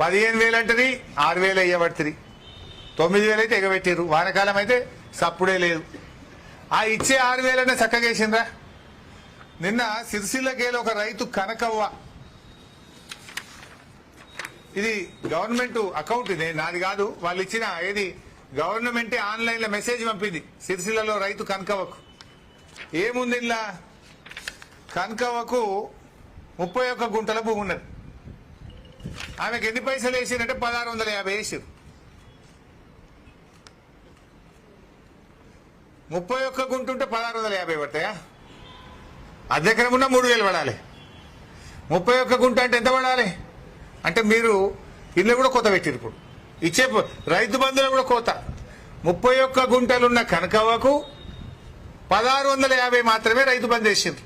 పదిహేను వేలు అంటది ఆరు వేలు అయ్యబడుతుంది తొమ్మిది వేలు అయితే ఎగబెట్టారు వానకాలం అయితే సప్పుడే లేదు. ఆ ఇచ్చే ఆరు వేలనే చక్కగేసిండ్రా నిన్న సిరిసిల్లకేలో ఒక రైతు కనకవ్వ. ఇది గవర్నమెంట్ అకౌంట్ ఇది నాది కాదు. వాళ్ళు ఇచ్చిన ఏది? గవర్నమెంటే ఆన్లైన్లో మెసేజ్ పంపింది సిరిసిల్లలో రైతు కనకవ్వకు. ఏముంది ఇలా కనకవ్వకు ముప్పై ఒక్క గుంటల భూమి ఉన్నది. ఆమెకు ఎన్ని పైసలు వేసిందంటే పదహారు వందల యాభై వేసారు ముప్పై ఒక్క గుంట ఉంటే పదహారు వందల యాభై పడతాయా? అద్దెకరం ఉన్న మూడు వేలు పడాలి. ముప్పై ఒక్క గుంట అంటే ఎంత పడాలి? అంటే మీరు ఇల్లు కూడా కోత పెట్టారు ఇప్పుడు. ఇచ్చే రైతు బంధువులు కూడా కోత. ముప్పై ఒక్క గుంటలున్న కనకవ్వకు పదహారు వందల యాభై మాత్రమే రైతు బంధు చేసిండ్రు